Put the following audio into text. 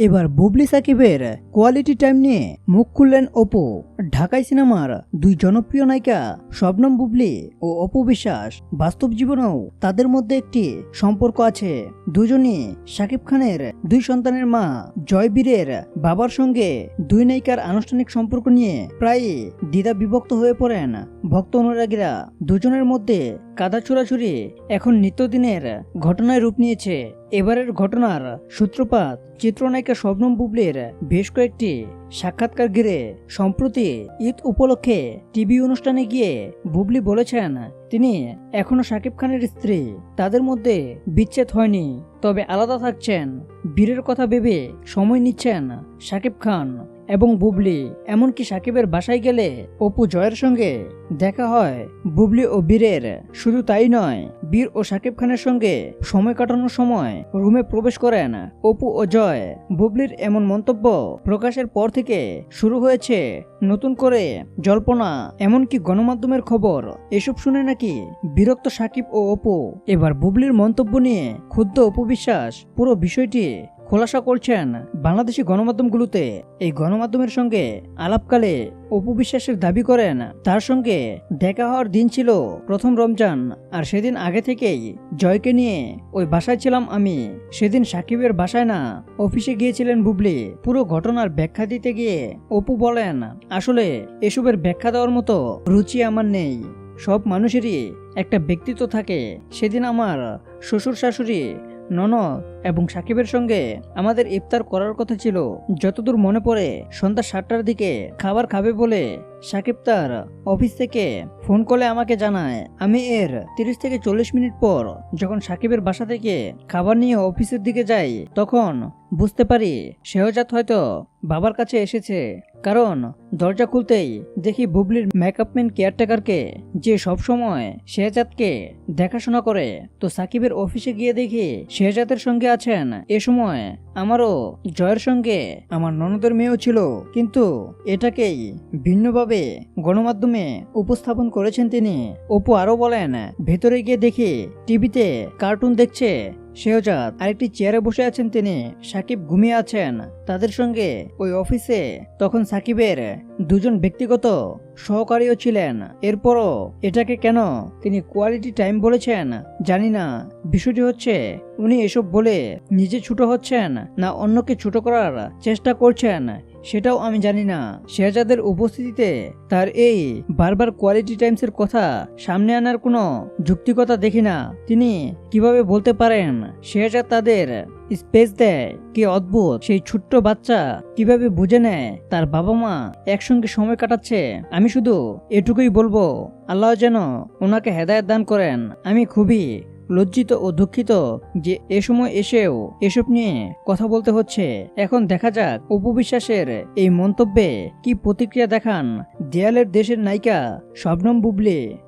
এবার বুবলি সাকিবের quality time নিয়ে মুখ খুললেন অপু। ঢাকাই সিনেমার দুই জনপ্রিয় নায়িকা শবনম বুবলি ও অপু বিশ্বাস বাস্তব জীবনেও তাদের মধ্যে একটি সম্পর্ক আছে। দুজনই শাকিব খানের দুই সন্তানের মা জয়বীরের বাবার সঙ্গে দুই নায়িকার আনুষ্ঠানিক সম্পর্ক নিয়ে প্রায়ই দ্বিধা বিভক্ত হয়ে পড়েন। ভক্ত অনুরাগীরা দুজনের মধ্যে কাদা ছোড়াছুড়ি এখন নিত্যদিনের ঘটনায় রূপ নিয়েছে। এবারের ঘটনার সূত্রপাত চিত্রনায়িকা স্বপ্নম বুবলির বেশ কয়েকটি সাক্ষাৎকার ঘিরে সম্প্রতি ঈদ উপলক্ষে টিভি অনুষ্ঠানে গিয়ে বুবলি বলেছেন, তিনি এখনও শাকিব খানের স্ত্রী। তাদের মধ্যে বিচ্ছেদ হয়নি। তবে আলাদা থাকছেন। বীরের কথা ভেবে সময় নিচ্ছেন শাকিব খান। এবং বুবলি, এমনকি সাকিবের বাসায় গেলে অপু জয়ের সঙ্গে দেখা হয়। বুবলি ও বীরের শুধু তাই নয়, বীর ও সাকিব খানের সঙ্গে সময় কাটানোর সময় রুমে প্রবেশ করেন অপু ও জয়। বুবলির এমন মন্তব্য প্রকাশের পর থেকে শুরু হয়েছে নতুন করে জল্পনা, এমনকি গণমাধ্যমের খবর। এসব শুনে নাকি বিরক্ত সাকিব ও অপু। এবার বুবলির মন্তব্য নিয়ে ক্ষুদ্র অপু বিশ্বাস পুরো বিষয়টি খোলাসা করছেন বাংলাদেশি গণমাধ্যমগুলোতে। এই গণমাধ্যমের সঙ্গে আলাপকালে অপু বিশ্বাসের দাবি করেন, তার সঙ্গে দেখা হওয়ার দিন ছিল প্রথম রমজান, আর সেদিন আগে থেকেই জয়কে নিয়ে, ওই বাসায় ছিলাম আমি, সেদিন সাকিবের বাসায় না, অফিসে গিয়েছিলেন বুবলি, পুরো ঘটনার ব্যাখ্যা দিতে গিয়ে। অপু বলেন, আসলে এসবের ব্যাখ্যা দেওয়ার মতো রুচি আমার নেই। সব মানুষেরই একটা ব্যক্তিত্ব থাকে। সেদিন আমার শ্বশুর শাশুড়ি ননদ এবং সাকিবের সঙ্গে আমাদের ইফতার করার কথা ছিল। যতদূর মনে পড়ে, সন্ধ্যা সাতটার দিকে খাবার খাবে বলে সাকিব তার অফিস থেকে ফোন কলে আমাকে জানায়, আমি এর তিরিশ থেকে চল্লিশ মিনিট পর যখন সাকিবের বাসা থেকে খাবার নিয়ে অফিসের দিকে যাই, তখন বুঝতে পারি, শেহজাদ হয়তো বাবার কাছে এসেছে। কারণ দরজা খুলতেই দেখি বুবলির মেকআপম্যান কেয়ারটেকারকে যে সবসময় শেহজাদকে দেখাশোনা করে। তো সাকিবের অফিসে গিয়ে দেখি শেহজাদের সঙ্গে আছেন। এ সময় আমারও জয়ের সঙ্গে আমার ননদের মেয়েও ছিল। কিন্তু এটাকেই ভিন্নভাবে গণমাধ্যমে উপস্থাপন করেছেন তিনি। অপু আরও বলেন, ভেতরে গিয়ে দেখি টিভিতে কার্টুন দেখছে শেহজাদ আরেকটি চেয়ারে বসে আছেন তিনি। সাকিব ঘুমিয়ে আছেন। তাদের সঙ্গে ওই অফিসে তখন সাকিবের দুজন ব্যক্তিগত সহকারীও ছিলেন। এরপরও এটাকে কেন তিনি কোয়ালিটি টাইম বলেছেন জানি না। বিষয়টি হচ্ছে, উনি এসব বলে নিজে ছোট হচ্ছেন না অন্যকে ছোট করার চেষ্টা করছেন সেটাও আমি জানি না। শেহজাদের উপস্থিতিতে তার এই বারবার কোয়ালিটি টাইমসের কথা সামনে আনার কোনো যুক্তিকতা দেখি না। তিনি কীভাবে বলতে পারেন, শেহজাদ তাদের স্পেস দেয়, কি অদ্ভুত, সেই ছোট্ট বাচ্চা কীভাবে বুঝে নেয়, তার বাবা মা একসঙ্গে সময় কাটাচ্ছে? আমি শুধু এটুকুই বলব, আল্লাহ যেন ওনাকে হেদায়ত দান করেন। আমি খুবই লজ্জিত ও দুঃখিত যে এ সময় এসেও এসব নিয়ে কথা বলতে হচ্ছে। এখন দেখা যাক উপবিশ্বাসের এই মন্তব্যে কি প্রতিক্রিয়া দেখান দেয়ালের দেশের নায়িকা শবনম বুবলি।